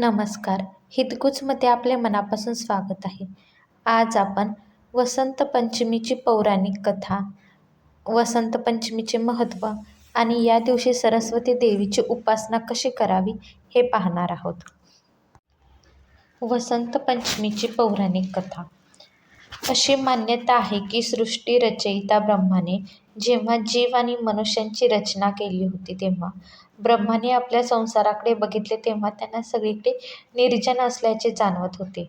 नमस्कार. हितगुजमध्ये आपले मनापासून स्वागत आहे. आज आपण वसंत पंचमीची पौराणिक कथा वसंत पंचमीचे महत्त्व आणि या दिवशी सरस्वती देवीची उपासना कशी करावी हे पाहणार आहोत. वसंत पंचमीची पौराणिक कथा. अशी मान्यता आहे की सृष्टी रचयिता ब्रह्माने जेव्हा जीव आणि मनुष्यांची रचना केली होती तेव्हा ब्रह्माने आपल्या संसाराकडे बघितले तेव्हा त्यांना सगळीकडे निर्जन असल्याचे जाणवत होते.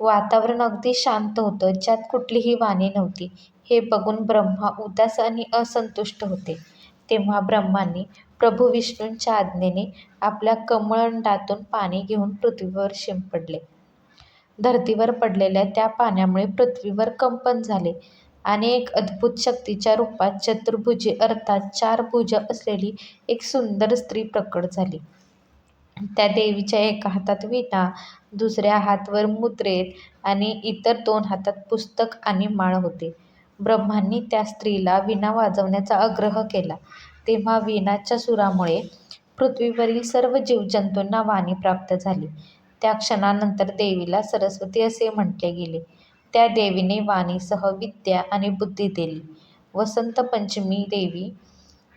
वातावरण अगदी शांत होतं, ज्यात कुठलीही वाणी नव्हती. हे बघून ब्रह्मा उदास आणि असंतुष्ट होते. तेव्हा ब्रह्माने प्रभू विष्णूंच्या आज्ञेने आपल्या कमळंडातून पाणी घेऊन पृथ्वीवर शिंपडले. धरतीवर पडलेल्या त्या पाण्यामुळे पृथ्वीवर कंपन झाले आणि एक अद्भुत शक्तीच्या रूपात चतुर्भुजी अर्थात चार भुज असलेली एक सुंदर स्त्री प्रकट झाली. त्या देवीच्या एका हातात वीणा, दुसऱ्या हातवर मुद्रेत आणि इतर दोन हातात पुस्तक आणि माळ होते. ब्रह्मांनी त्या स्त्रीला वीणा वाजवण्याचा आग्रह केला. तेव्हा वीणाच्या सुरामुळे पृथ्वीवरील सर्व जीवजंतूंना वाणी प्राप्त झाली. त्या क्षणानंतर देवीला सरस्वती असे म्हटले गेले. त्या देवीने वाणीसह विद्या आणि बुद्धी दिली. वसंत पंचमी देवी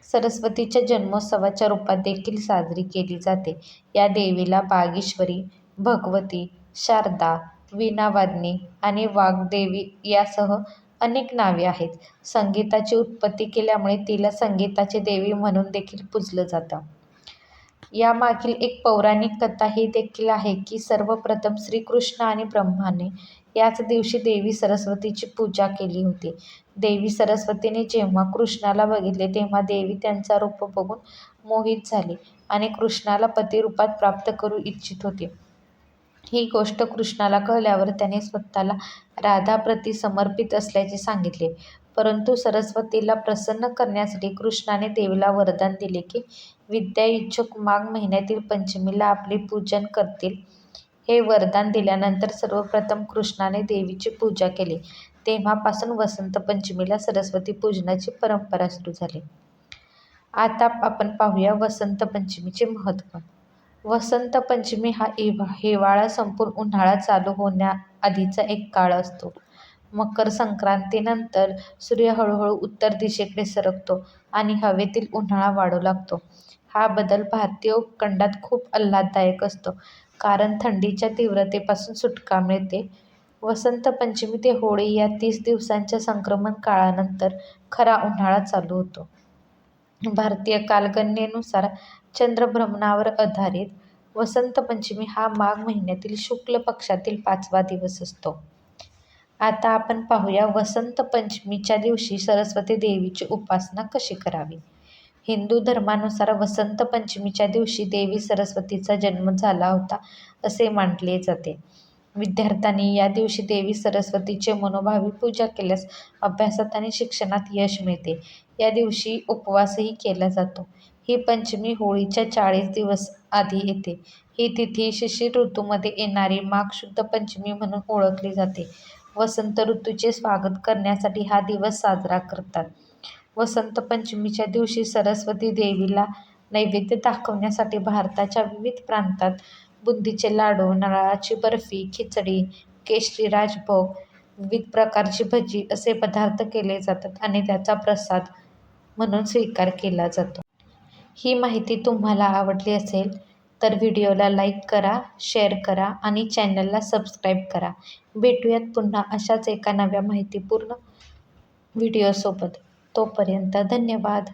सरस्वतीच्या जन्मोत्सवाच्या रूपात देखील साजरी केली जाते. या देवीला बागेश्वरी भगवती, शारदा, वीणावादनी आणि वाग्देवी यासह अनेक नावे आहेत. संगीताची उत्पत्ती केल्यामुळे तिला संगीताची देवी म्हणून देखील पूजलं जातं. यामागील एक पौराणिक कथा ही देखील आहे की सर्वप्रथम श्रीकृष्ण आणि ब्रह्माने याच दिवशी देवी सरस्वतीची पूजा केली होती. देवी सरस्वतीने जेव्हा कृष्णाला बघितले तेव्हा देवी त्यांचा रूप बघून मोहित झाली आणि कृष्णाला पतिरूपात प्राप्त करू इच्छित होती. ही गोष्ट कृष्णाला कळल्यावर त्याने स्वतःला राधाप्रती समर्पित असल्याचे सांगितले. परंतु सरस्वतीला प्रसन्न करण्यासाठी कृष्णाने देवीला वरदान दिले की विद्या इच्छुक माघ महिन्यातील पंचमीला आपले पूजन करतील. हे वरदान दिल्यानंतर सर्वप्रथम कृष्णाने देवीची पूजा केली. तेव्हापासून वसंत पंचमीला सरस्वती पूजनाची परंपरा सुरू झाली. आता आपण पाहूया वसंत पंचमीचे महत्त्व. वसंत पंचमी हा हिवाळा संपून उन्हाळा चालू होण्याआधीचा एक काळ असतो. मकर संक्रांतीनंतर सूर्य हळूहळू उत्तर दिशेकडे सरकतो आणि हवेतील उन्हाळा वाढू लागतो. हा बदल भारतीय उपखंडात खूप आल्हाददायक असतो, कारण थंडीच्या तीव्रतेपासून सुटका मिळते. वसंत पंचमी ते होळी या तीस दिवसांच्या संक्रमण काळानंतर खरा उन्हाळा चालू होतो. भारतीय कालगणनेनुसार चंद्रभ्रमणावर आधारित वसंत पंचमी हा माघ महिन्यातील शुक्ल पक्षातील पाचवा दिवस असतो. आता आपण पाहूया वसंत पंचमीच्या दिवशी सरस्वती देवीची उपासना कशी करावी. हिंदू धर्मानुसार वसंत पंचमीच्या दिवशी देवी सरस्वतीचा जन्म झाला होता असे मानले जाते. विद्यार्थ्यांनी या दिवशी देवी सरस्वतीचे मनोभावी पूजा केल्यास अभ्यासात आणि शिक्षणात यश मिळते. या दिवशी उपवासही केला जातो. ही पंचमी होळीच्या चाळीस दिवस आधी येते. ही तिथी शिशिर ऋतूमध्ये येणारी माघ शुद्ध पंचमी म्हणून ओळखली जाते. वसंत ऋतूचे स्वागत करण्यासाठी हा दिवस साजरा करतात. वसंत पंचमीच्या दिवशी सरस्वती देवीला नैवेद्य दाखवण्यासाठी भारताच्या विविध प्रांतात बुंदीचे लाडू, नारळाची बर्फी, खिचडी, केशरी राजभोग, विविध प्रकारची भजी असे पदार्थ केले जातात आणि त्याचा प्रसाद म्हणून स्वीकार केला जातो. ही माहिती तुम्हाला आवडली असेल तर व्हिडिओला लाईक करा, शेअर करा आणि चॅनलला सबस्क्राईब करा. भेटूयात पुन्हा अशाच एका नव्या माहितीपूर्ण व्हिडिओसोबत. तोपर्यंत धन्यवाद.